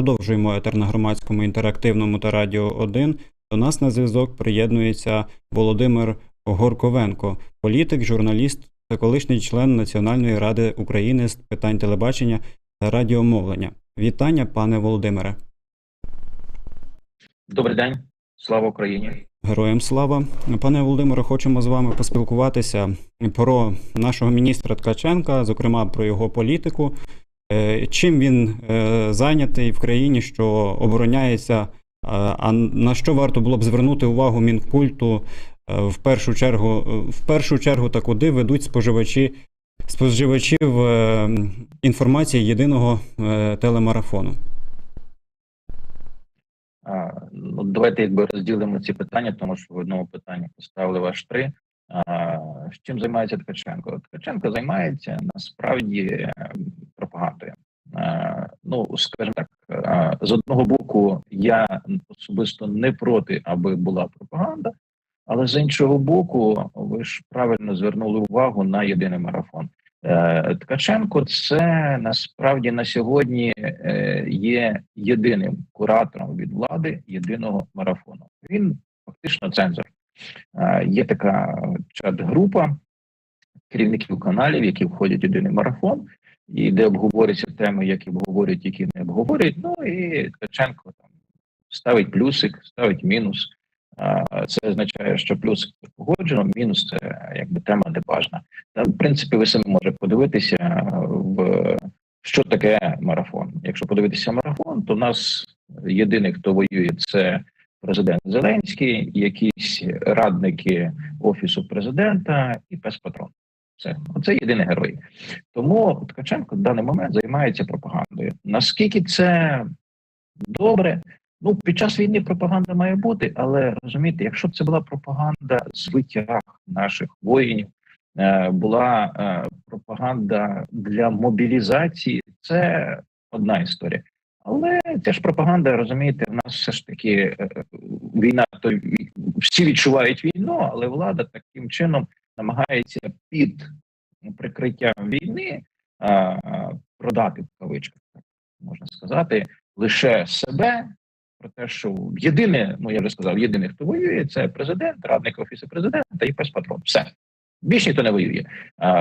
Продовжуємо етер на громадському інтерактивному та радіо 1. До нас на зв'язок приєднується Володимир Горковенко, політик, журналіст та колишній член Національної ради України з питань телебачення та радіомовлення. Вітання, пане Володимире. Добрий день, слава Україні. Героям слава. Пане Володимире, хочемо з вами поспілкуватися про нашого міністра Ткаченка, зокрема про його політику. Е, Чим він е, зайнятий в країні, що обороняється, а- а на що варто було б звернути увагу Мінкульту е, в першу чергу, в першу чергу та куди ведуть споживачі споживачів е, інформації єдиного е, телемарафону? Ну, давайте якби розділимо ці питання, тому що в одному питанні поставили ваш три. Чим займається Ткаченко? Ткаченко займається насправді е, пропагандою. Ну, скажімо так, з одного боку, я особисто не проти, аби була пропаганда, але з іншого боку, ви ж правильно звернули увагу на єдиний марафон. Е, Ткаченко це насправді на сьогодні е, є єдиним куратором від влади єдиного марафону. Він фактично цензор. Е, Є така чат-група керівників каналів, які входять в єдиний марафон, і де обговорюються теми, які обговорюють, які не обговорюють. Ну і Ткаченко там ставить плюсик, ставить мінус. Е, Це означає, що плюс погоджено, мінус це якби тема небажна. Та, в принципі, ви самі можете подивитися в що таке марафон. Якщо подивитися марафон, то в нас єдиний, хто воює, це президент Зеленський, якісь радники офісу президента і пес патрон. Все, оце єдиний герой. Тому Ткаченко в даний момент займається пропагандою. Наскільки це добре? Ну, під час війни пропаганда має бути, але розумієте, якщо б це була пропаганда з витяг наших воїнів, е, була е, пропаганда для мобілізації, це одна історія. Але це ж пропаганда, розумієте, в нас все ж таки е, війна, то всі відчувають війну, але влада таким чином намагається під прикриттям війни а, продати в кавичках, можна сказати, лише себе. Про те, що єдине, ну я вже сказав, єдине, хто воює, це президент, радник офісу президента і пес патрон. Все більше ніхто не воює.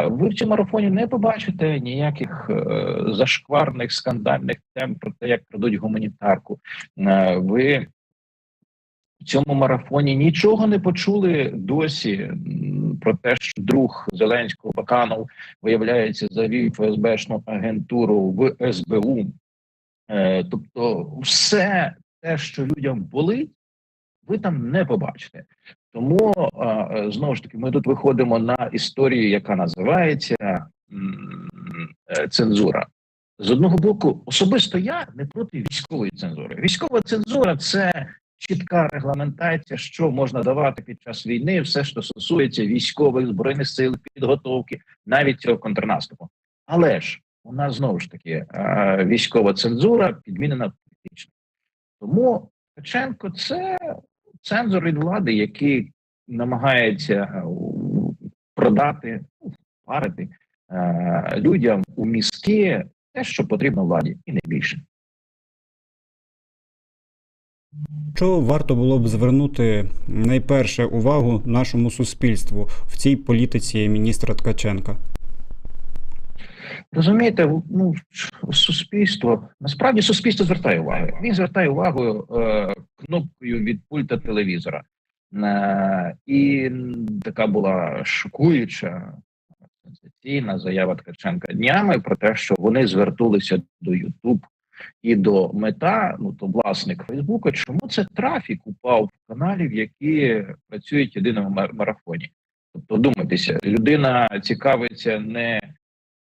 Ви в цьому марафоні не побачите ніяких е, зашкварних скандальних тем про те, як крадуть гуманітарку. Е, ви в цьому марафоні нічого не почули досі про те, що друг Зеленського Баканов виявляється завів ФСБшну агентуру в СБУ. Е, тобто, все те, що людям болить, ви там не побачите. Тому е, знову ж таки, ми тут виходимо на історію, яка називається е, цензура. З одного боку, особисто я не проти військової цензури. Військова цензура це чітка регламентація, що можна давати під час війни, все, що стосується військових збройних сил, підготовки, навіть цього контрнаступу. Але ж у нас знову ж таки військова цензура підмінена політично. Тому Ткаченко це цензор від влади, який намагається е, продати, впарити е, людям у мізки те, що потрібно владі, і не більше. Що варто було б звернути найперше увагу нашому суспільству в цій політиці міністра Ткаченка? Розумієте, ну суспільство насправді суспільство звертає увагу. Він звертає увагу е, кнопкою від пульта телевізора. Е, і така була шокуюча сенсаційна заява Ткаченка днями про те, що вони звернулися до Ютуб і до мета, ну то власник Фейсбука. Чому це трафік упав в каналів, які працюють єдиному мар- марафоні? Тобто, думайтеся, людина цікавиться не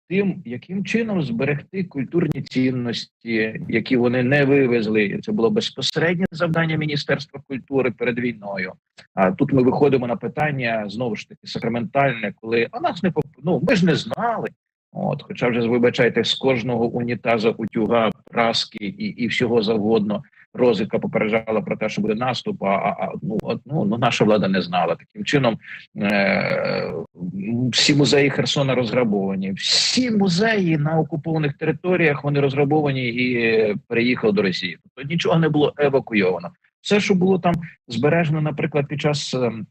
тим, яким чином зберегти культурні цінності, які вони не вивезли. Це було безпосереднє завдання Міністерства культури перед війною. А тут ми виходимо на питання знову ж таки сакраментальне, коли а нас не поп... ну, ми ж не знали. От, хоча вже вибачайте, з кожного унітаза, утюга, праски і, і всього завгодно розвідка попереджала про те, що буде наступ. А, а ну, ну, ну наша влада не знала. Таким чином е, всі музеї Херсона розграбовані. Всі музеї на окупованих територіях вони розграбовані і переїхали до Росії. Тобто нічого не було евакуйовано. Все, що було там збережено, наприклад, під час. ем,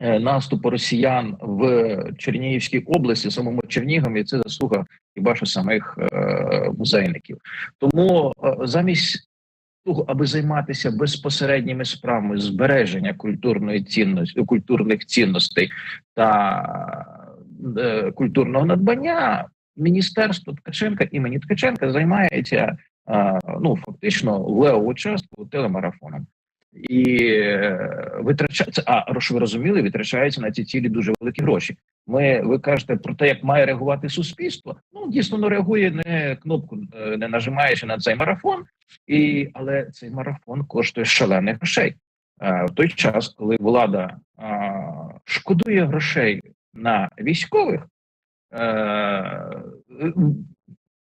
е, Наступу росіян в Чернігівській області, самому Чернігові, це заслуга хіба що самих е, музейників. Тому е, замість того, аби займатися безпосередніми справами збереження культурної цінності, культурних цінностей та е, культурного надбання, міністерство Ткаченка імені Ткаченка займається е, ну фактично левову частку телемарафоном. І е, витрачається, а що ви розуміли, витрачаються на ці цілі дуже великі гроші. Ми ви кажете про те, як має реагувати суспільство. Ну дійсно ну, реагує не кнопку, е, не нажимаючи на цей марафон, і але цей марафон коштує шалених грошей. Е, В той час, коли влада е, шкодує грошей на військових, е,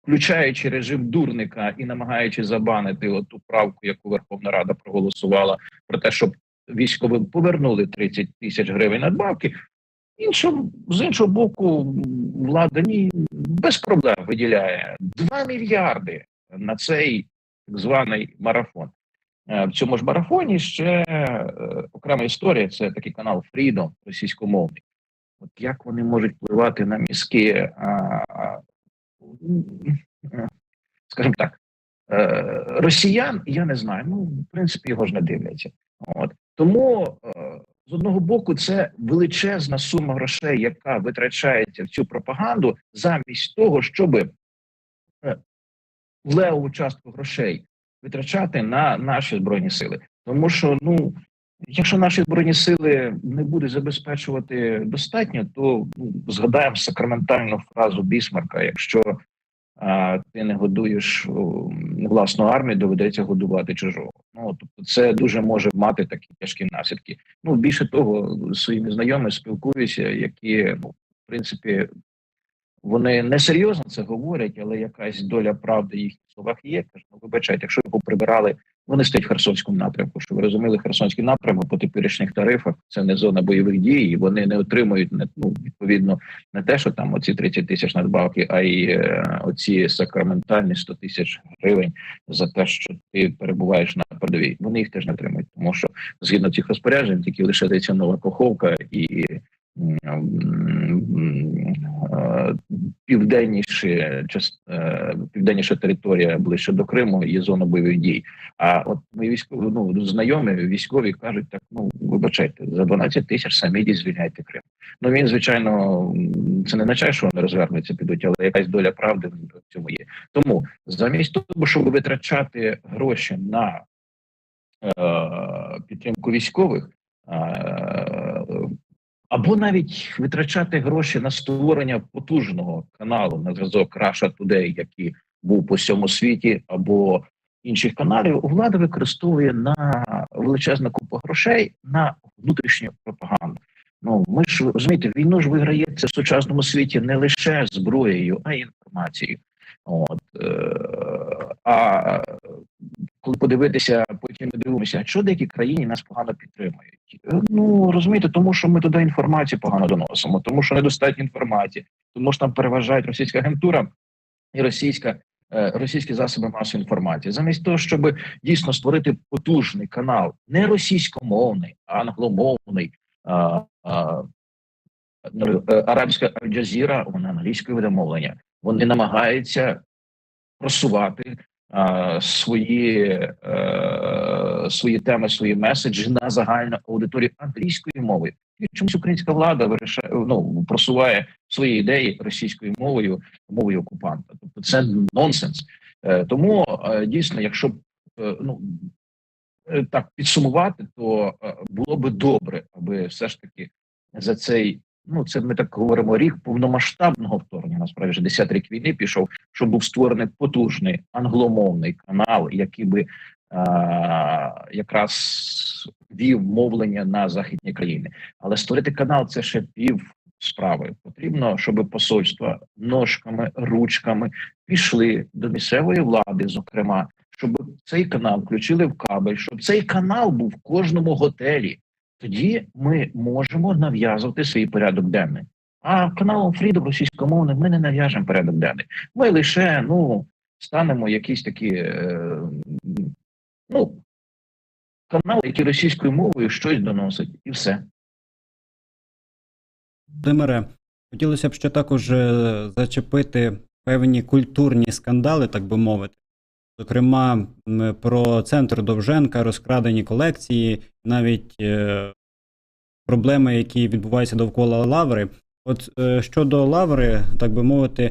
включаючи режим дурника і намагаючись забанити ту правку, яку Верховна Рада проголосувала про те, щоб військовим повернули 30 тисяч гривень надбавки. Іншим з іншого боку, влада ні без проблем виділяє 2 мільярди на цей так званий марафон. Е, В цьому ж марафоні ще е, окрема історія. Це такий канал Freedom російськомовний. От як вони можуть впливати на мізки, м, скажімо так, е, росіян, я не знаю. Ну, в принципі, його ж не дивляться. От тому е, з одного боку, це величезна сума грошей, яка витрачається в цю пропаганду, замість того, щоб левову частку грошей витрачати на наші збройні сили. Тому що, ну, якщо наші збройні сили не будуть забезпечувати достатньо, то ну, згадаємо сакраментальну фразу Бісмарка: якщо а, ти не годуєш о, власну армію, доведеться годувати чужого. Ну тобто, це дуже може мати такі тяжкі наслідки. Ну більше того, своїми знайомими спілкуюся, які ну, в принципі вони не серйозно це говорять, але якась доля правди в словах є. Кажуть, ну вибачайте, якщо його прибирали, вони стоять в Херсонському напрямку. Що ви розуміли, Херсонський напрямок по теперішніх тарифах це не зона бойових дій, і вони не отримують ну відповідно не те, що там оці 30 тисяч надбавки, а й е, оці сакраментальні 100 тисяч гривень за те, що ти перебуваєш на передовій. Вони їх теж не отримують, тому що згідно цих розпоряджень, тільки лише дається нова каховка і південніше част- е, південніша територія ближче до Криму є зона бойових дій. А от ми військові ну знайомі військові кажуть, так ну вибачайте за 12 тисяч самі йдіть звільняйте Крим. Ну він звичайно це не означає, що вони розвернуться, підуть, але якась доля правди в цьому є. Тому замість того, щоб витрачати гроші на е, підтримку військових. Е, або навіть витрачати гроші на створення потужного каналу на зразок Russia Today, який був по всьому світі, або інших каналів, влада використовує на величезну купу грошей на внутрішню пропаганду. Ну ми ж розумієте, війну ж виграється в сучасному світі не лише зброєю, а й інформацією. От е, а коли подивитися, потім ми дивимося, що деякі країни нас погано підтримують. Е, Ну розумієте, тому що ми туди інформацію погано доносимо, тому що недостатньо інформації, тому що там переважають російська агентура і російська. е, Російські засоби масової інформації, замість того, щоб дійсно створити потужний канал, не російськомовний, а англомовний, а, а, е, арабська Аль-Джазіра, вона англійською веде мовлення. Вони намагаються просувати свої, е, свої теми, свої меседжі на загальну аудиторію англійською мовою. І чомусь українська влада вирішає ну, просуває свої ідеї російською мовою, мовою окупанта. Тобто це нонсенс. Е, тому е, дійсно, якщо е, ну е, так підсумувати, то е, було би добре, аби все ж таки за цей. Ну, це ми так говоримо рік повномасштабного вторгнення. Насправді вже 10 рік війни пішов, щоб був створений потужний англомовний канал, який би а, якраз вів мовлення на західні країни. Але створити канал це ще пів справи. Потрібно, щоб посольства ножками, ручками пішли до місцевої влади, зокрема, щоб цей канал включили в кабель, щоб цей канал був в кожному готелі. Тоді ми можемо нав'язувати свій порядок денний. А каналом Freedom російськомовним ми не нав'яжемо порядок денний. Ми лише ну станемо якісь такі е, ну канали, які російською мовою щось доносять, і все. Володимире, хотілося б ще також е, зачепити певні культурні скандали, так би мовити. Зокрема, про центр Довженка, розкрадені колекції, навіть е, проблеми, які відбуваються довкола лаври. От е, щодо лаври, так би мовити,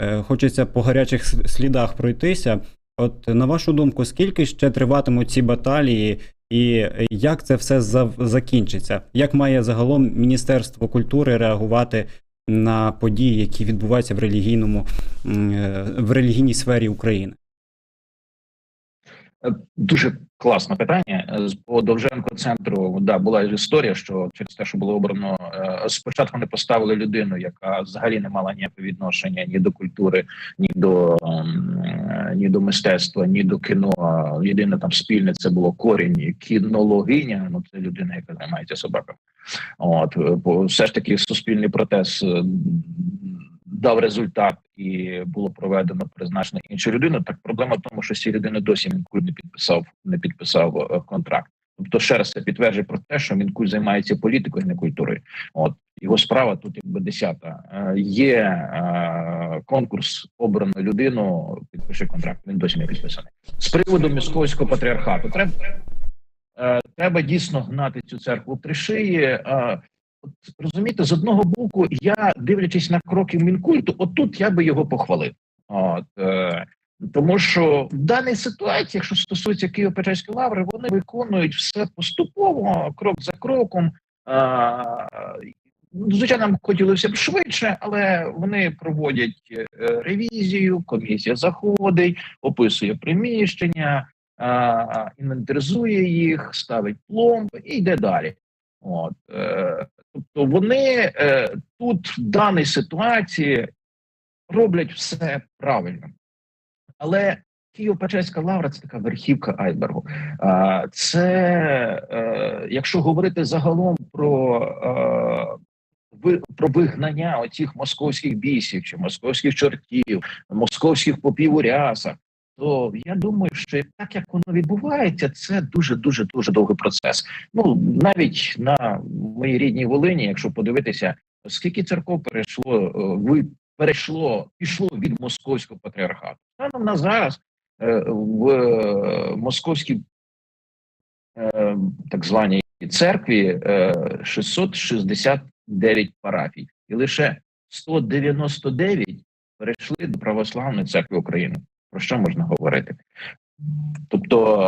е, хочеться по гарячих слідах пройтися. От на вашу думку, скільки ще триватимуть ці баталії, і як це все зав- закінчиться? Як має загалом Міністерство культури реагувати на події, які відбуваються в релігійному в релігійній сфері України? Дуже класне питання. З- По Довженко центру да була історія, що через те, що було обрано е, спочатку не поставили людину, яка взагалі не мала ніякого відношення ні до культури, ні до ем, ні до мистецтва, ні до кіно. Єдине там спільне це було корінь кінологиня. Ну це людина, яка займається собаками. От е, все ж таки суспільний протест е, дав результат і було проведено призначено іншу людину. Так проблема в тому, що ці людини досі Мінкуль не підписав, не підписав е, контракт. Тобто, ще раз це підтверджує про те, що Мінкуль займається політикою, не культурою. От його справа тут якби десята. Е, Є е, конкурс обрано людину, підпише контракт. Він досі не підписаний. З приводу московського патріархату треба, е, треба дійсно гнати цю церкву в три шиї. От, розумієте, з одного боку, я дивлячись на кроки мінкульту, отут я би його похвалив. От е, тому, що в даній ситуації, якщо стосується Києво-Печерської лаври, вони виконують все поступово, крок за кроком. Е, звичайно, нам хотілося б швидше, але вони проводять е, ревізію, комісія заходить, описує приміщення, інвентаризує їх, ставить пломби і йде далі. От е, тобто вони е, тут в даній ситуації роблять все правильно, але Києво-Печерська лавра це така верхівка айсбергу. А, це е, якщо говорити загалом про, е, про вигнання оцих московських бісів чи московських чортів, московських попів у рясах, то я думаю, що так як воно відбувається, це дуже дуже дуже довгий процес. Ну навіть на моїй рідній Волині, якщо подивитися, скільки церков перейшло, е, ви перейшло, пішло від московського патріархату. Станом на зараз е, в е, московській так званій церкві е, 669 парафій, і лише 199 перейшли до православної церкви України. Про що можна говорити? Тобто,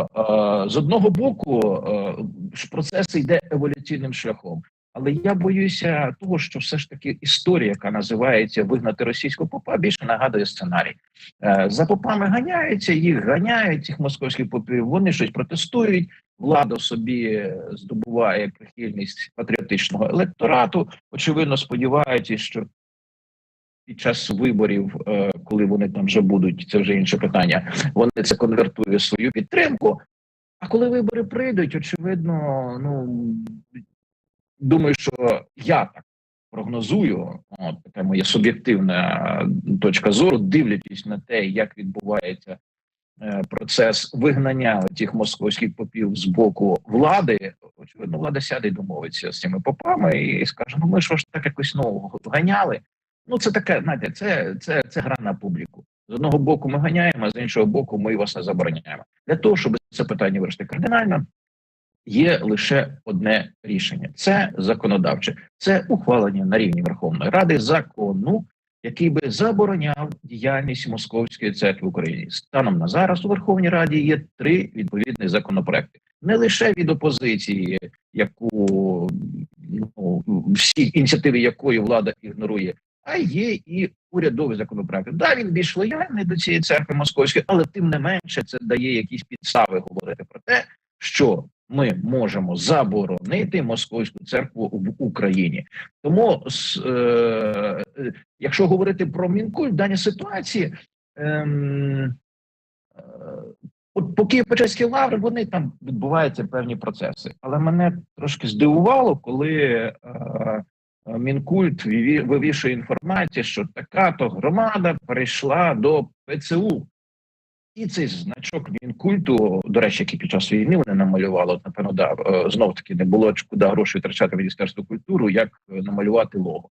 е, з одного боку, е, процес йде еволюційним шляхом. Але я боюся того, що все ж таки історія, яка називається вигнати російського попа, більше нагадує сценарій. Е, За попами ганяються, їх ганяють, цих московських попів. Вони щось протестують. Влада собі здобуває прихильність патріотичного електорату. Очевидно, сподіваючись, що під час виборів, е, коли вони там вже будуть, це вже інше питання. Вони це конвертують в свою підтримку. А коли вибори прийдуть, очевидно, ну думаю, що я так прогнозую, от така моя суб'єктивна точка зору, дивлячись на те, як відбувається е, процес вигнання цих московських попів з боку влади. Очевидно, влада сяде і домовиться з цими попами і скаже: ну ми що ж так якось ну ганяли. Ну, це таке, знаєте, це, це, це гра на публіку. З одного боку ми ганяємо, а з іншого боку, ми вас не забороняємо. Для того, щоб це питання вирішити кардинально, є лише одне рішення: це законодавче, це ухвалення на рівні Верховної Ради закону, який би забороняв діяльність Московської церкви в Україні. Станом на зараз у Верховній Раді є три відповідні законопроекти. Не лише від опозиції, яку ну, всі ініціативи якої влада ігнорує, а є і урядовий законопроект. Да, він більш лояльний до цієї церкви московської, але тим не менше це дає якісь підстави говорити про те, що ми можемо заборонити московську церкву в Україні. Тому, е, якщо говорити про мінкуль в даній ситуації, ем, е, От по Києво-Печерській лаври вони там відбуваються певні процеси. Але мене трошки здивувало, коли е, Мінкульт виві- вивішує інформацію, що така то громада прийшла до ПЦУ. І цей значок Мінкульту, до речі, який під час війни вони намалювали, напевно, да, е, знов таки не було куди гроші витрачати Міністерство культури, як е, намалювати лого.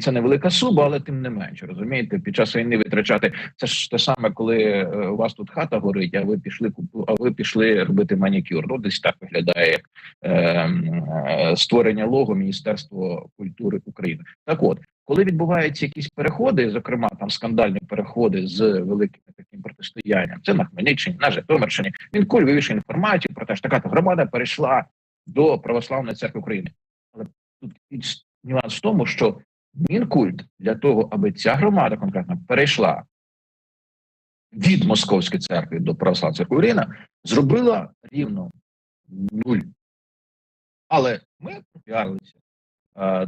Це невелика суба, але тим не менше, розумієте, під час війни витрачати це ж те саме, коли е, у вас тут хата горить, а ви пішли а ви пішли робити манікюр. Ну, десь так виглядає як е, е, створення лого Міністерства культури України. Так от, коли відбуваються якісь переходи, зокрема там скандальні переходи з великим таким протистоянням, це на Хмельниччині, на Житомирщині, він куль вивішує інформацію про те, що така громада перейшла до православної церкви України. Але тут нюанс в тому, що Мінкульт для того, аби ця громада конкретно перейшла від Московської церкви до православної церкви України, зробила рівно нуль. Але ми пропіарилися.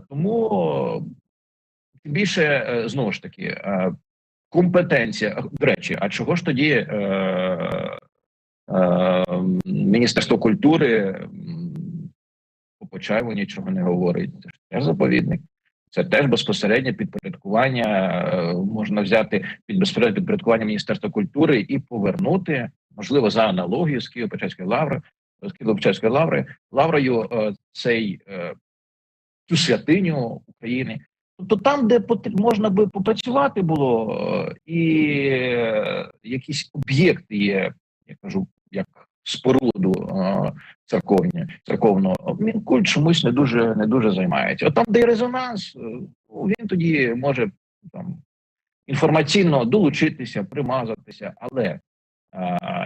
Тому тим більше е, знову ж таки е, компетенція. До речі, а чого ж тоді е, е, Міністерство культури по Почаєву нічого не говорить? Це ж заповідник. Це теж безпосереднє підпорядкування. е, Можна взяти під безпосереднє підпорядкування Міністерства культури і повернути, можливо, за аналогію з Києво-Печерської лаври, з Києво-Печерської лаври, лаврою е, цей е, цю святиню України. Тобто там, де можна би попрацювати було, і якісь об'єкти є, я кажу, як споруду е, церковні, церковного, Мінкульт чомусь не дуже не дуже займається. От там, де резонанс, е, він тоді може там інформаційно долучитися, примазатися, але е,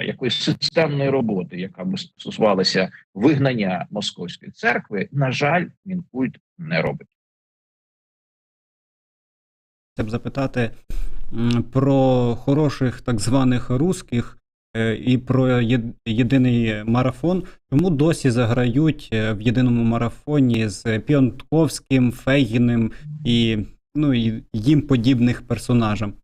якоїсь системної роботи, яка б стосувалася вигнання московської церкви, на жаль, Мінкульт не робить. Хотів запитати про хороших так званих русських і про єдиний марафон. Чому досі заграють е, в єдиному марафоні з Піонтковським, Фейгіним і, ну, їм подібних персонажам?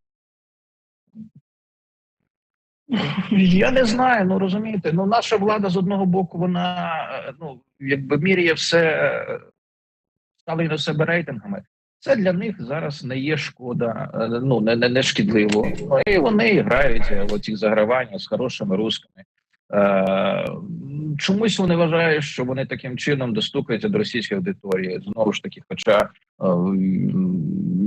Я не знаю, ну розумієте, ну наша влада з одного боку, вона е, ну якби міряє все, е, ставить на себе рейтингами. Це для них зараз не є шкода, е, ну не, не, не шкідливо. Ну і вони граються в оці загравання з хорошими русками. Е, чомусь вони вважають, що вони таким чином достукаються до російської аудиторії. Знову ж таки, хоча е,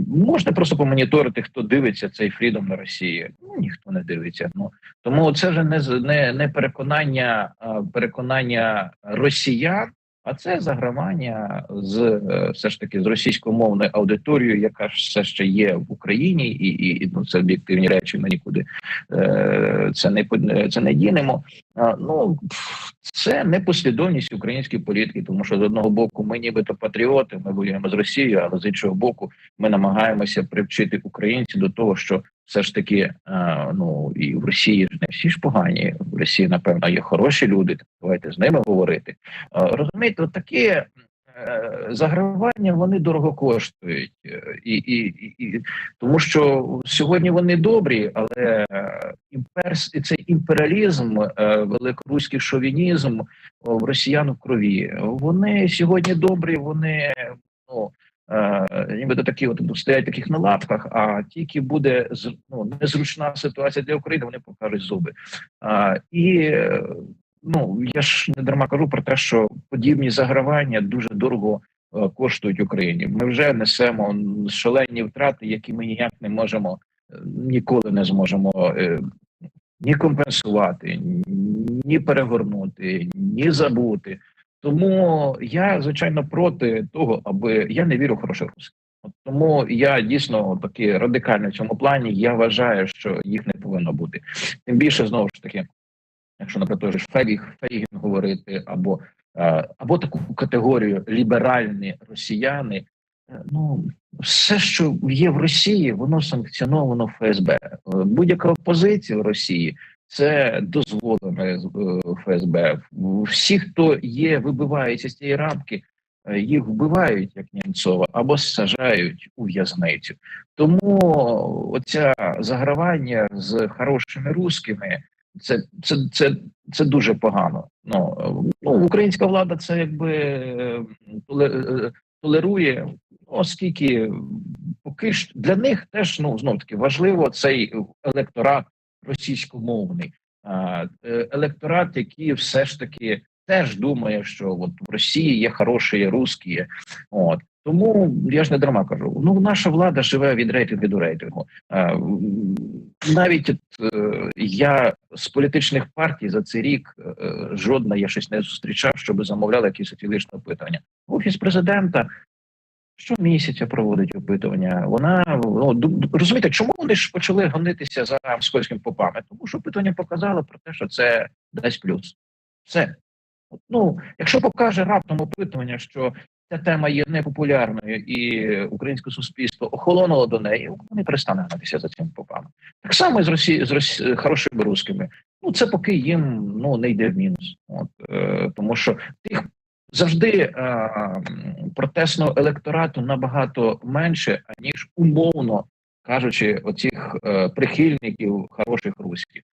можна просто помоніторити, хто дивиться цей фрідом на Росії. Ну ніхто не дивиться. Ну тому це вже не не, не переконання, переконання росіян, а це загравання з е, все ж таки з російськомовною аудиторією, яка ж все ще є в Україні, і, і, і ну це об'єктивні речі. Ми нікуди е, це не це не дінемо. А, ну це непослідовність української політики, тому що з одного боку ми нібито патріоти, ми воюємо з Росією, але з іншого боку, ми намагаємося привчити українців до того, що все ж таки, е, ну і в Росії ж не всі ж погані. В Росії, напевно, є хороші люди. Давайте з ними говорити. Е, розумієте, от такі е, загравання вони дорого коштують, і, і, і, тому що сьогодні вони добрі, але імперс цей імперіалізм, великоруський шовінізм в росіян в крові. Вони сьогодні добрі, вони ну. Е, Нібито такі от стоять таких на лапках, а тільки буде ну, незручна ситуація для України, вони покажуть зуби. А, і е, ну я ж не дарма кажу про те, що подібні загравання дуже дорого е, коштують Україні. Ми вже несемо шалені втрати, які ми ніяк не можемо ніколи не зможемо ні компенсувати, ні перегорнути, ні забути. Тому я звичайно проти того, аби я не вірю в хороших русських. Тому я дійсно такий радикальний в цьому плані. Я вважаю, що їх не повинно бути. Тим більше знову ж таки, якщо наприклад Фейг, Фейгін говорити, або е, або таку категорію ліберальні росіяни. е, Ну все, що є в Росії, воно санкціоновано ФСБ. Е, Будь-яка опозиція в Росії це е, ФСБ. Всі, хто є, вибиваються з цієї рамки, е, їх вбивають як Німцова або сажають у в'язницю. Тому оця загравання з хорошими русскими це, це, це, це дуже погано. Ну, ну українська влада це якби е, е, толерує, оскільки поки ж для них теж ну знов таки важливо цей електорат російськомовний, е, електорат, який все ж таки теж думає, що от в Росії є хороші русські. От тому я ж не дарма кажу. Ну наша влада живе від рейтингу до рейтингу. Навіть от, е, я з політичних партій за цей рік е, жодна я щось не зустрічав, щоб замовляли якісь фізичне опитування. Офіс президента щомісяця проводить опитування. Вона ну розумієте, чому вони ж почали гонитися за московським попами? Тому що опитування показало про те, що це дасть плюс. Все. Ну, якщо покаже раптом опитування, що ця тема є непопулярною і українське суспільство охолонуло до неї, вони перестане гнатися за цими попами. Так само і з Росії з Росі, хорошими русскими. Ну це поки їм ну не йде в мінус. От е, тому що тих завжди е, м, протесного електорату набагато менше, аніж умовно кажучи, оцих е, прихильників хороших руських.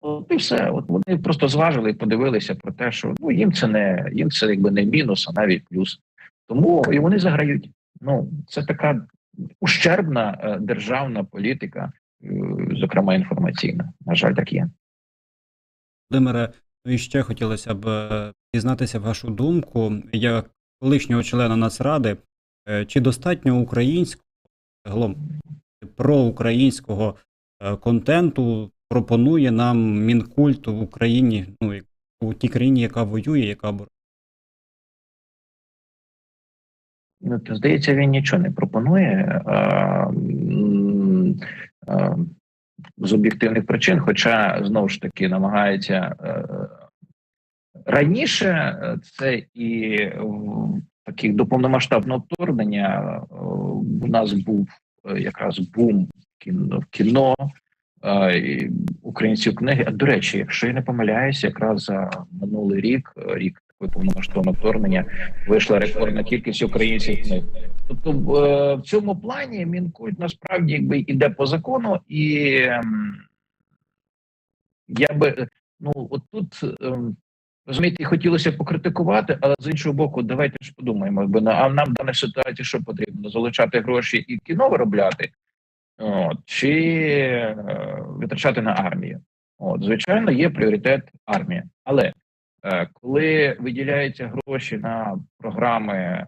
От і все. От вони просто зважили і подивилися про те, що ну їм це не їм це якби не мінус, а навіть плюс. Тому і вони заграють. Ну це така ущербна е, державна політика, е, зокрема інформаційна. На жаль, так є. Володимире, ну і ще хотілося б е, дізнатися вашу думку, як колишнього члена Нацради, е, чи достатньо українського, загалом проукраїнського е, контенту пропонує нам Мінкульт в Україні, ну, як- у тій країні, яка воює, яка бор- Ну, то, здається, він нічого не пропонує. А, а, з об'єктивних причин, хоча знову ж таки намагається е, раніше е, це і таких до повномасштабного вторгнення е, у нас був е, якраз бум в кіно. е, Українців книги. А до речі, якщо я не помиляюся, якраз за минулий рік, е, рік повномасштабного вторгнення, вийшла рекордна кількість українців книг. Тобто, в, е, цьому плані Мінкульт насправді якби іде по закону, і ем, я би ну от тут ем, розумієте, хотілося покритикувати, але з іншого боку, давайте ж подумаємо, якби на нам в даній ситуації що потрібно? Залучати гроші і кіно виробляти, от, чи е, витрачати на армію. От, звичайно, є пріоритет армія, але Коли виділяються гроші на програми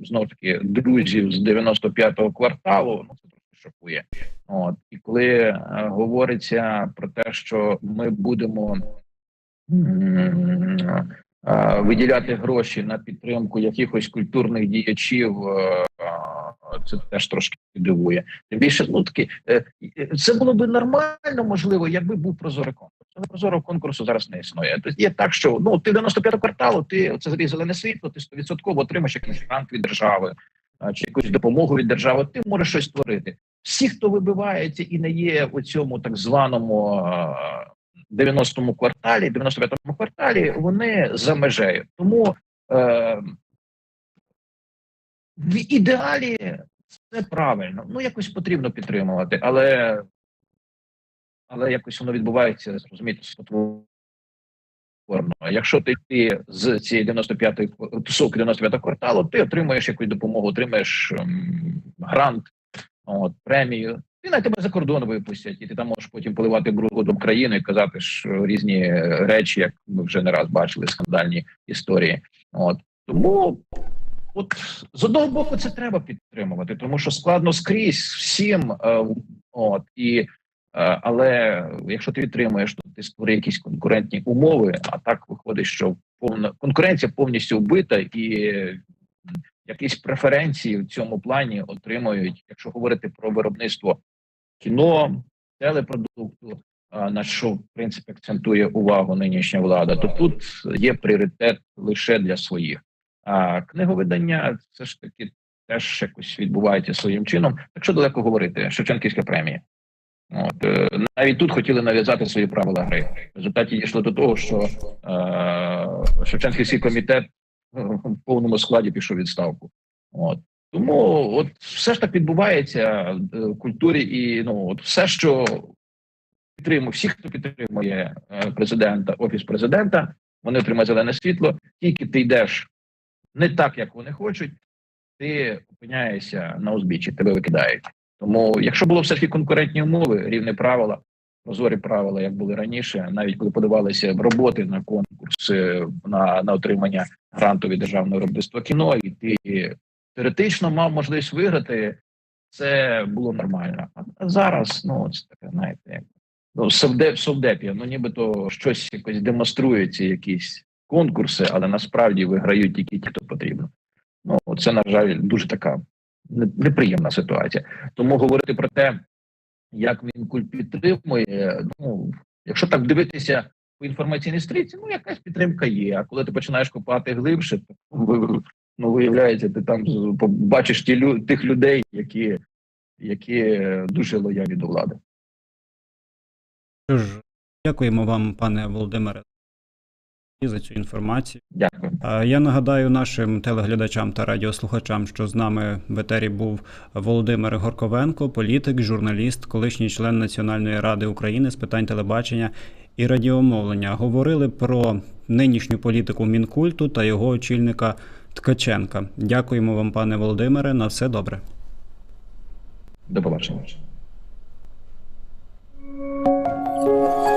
знов таки друзів з 95-го кварталу, ну це трохи шокує. От і коли е, говориться про те, що ми будемо е, виділяти гроші на підтримку якихось культурних діячів, е, е, це теж трошки дивує. Тим більше, ну таки е, е, це було би нормально, можливо, якби був прозорий конкурс. Але прозорого конкурсу зараз не існує. Тобто є так, що ну ти 95-го кварталу, ти це тобі зелене світло, ти 100% отримаєш якийсь грант від держави чи якусь допомогу від держави. Ти можеш щось створити. Всі, хто вибивається і не є у цьому так званому 90-му кварталі, 95-му кварталі, вони за межею. Тому е, в ідеалі це правильно. Ну якось потрібно підтримувати, але але якось воно відбувається, зрозумієте, спотворно. Якщо ти, ти з цієї 95-ї тусовки 95-го кварталу, ти отримуєш якусь допомогу, отримаєш ем, грант, от, премію. І на тебе за кордон випустять, і ти там можеш потім поливати брудом країну і казати що різні речі, як ми вже не раз бачили, скандальні історії. От тому, от з одного боку, це треба підтримувати, тому що складно скрізь всім. Е, от і Е, Але якщо ти підтримуєш, то ти створює якісь конкурентні умови. А так виходить, що повна конкуренція повністю вбита, і якісь преференції в цьому плані отримують, якщо говорити про виробництво кіно, телепродукту, на що в принципі акцентує увагу нинішня влада, то тут є пріоритет лише для своїх. А книговидання це ж таки теж якось відбувається своїм чином. Так що далеко говорити, Шевченківська премія. От е, навіть тут хотіли нав'язати свої правила гри. В результаті дійшло до того, що е, Шевченківський комітет е, в повному складі пішов відставку. От тому, от все ж так відбувається е, в культурі, і ну от все, що підтримує всі, хто підтримує е, президента, офіс президента, вони отримають зелене світло. Тільки ти йдеш не так, як вони хочуть, ти опиняєшся на узбіччі, тебе викидають. Тому, якщо було все ж таки конкурентні умови, рівні правила, прозорі правила, як були раніше, навіть коли подавалися роботи на конкурс е, на, на отримання гранту від державного виробництва кіно, і ти теоретично мав можливість виграти, це було нормально. А зараз, ну це таке, знаєте, як ну, совдеп, совдепія, ну нібито щось якось демонструється, якісь конкурси, але насправді виграють тільки ті, хто потрібно. Ну це на жаль дуже така неприємна ситуація. Тому говорити про те, як він куль підтримує, ну якщо так дивитися по інформаційній стрічці, ну якась підтримка є. А коли ти починаєш копати глибше, то ну виявляється, ти там побачиш ті лю- тих людей, які, які дуже лояльні до влади. Що ж, дякуємо вам, пане Володимире, за цю інформацію. Дякую. Я нагадаю нашим телеглядачам та радіослухачам, що з нами в етері був Володимир Горковенко, політик, журналіст, колишній член Національної ради України з питань телебачення і радіомовлення. Говорили про нинішню політику Мінкульту та його очільника Ткаченка. Дякуємо вам, пане Володимире. На все добре. До побачення.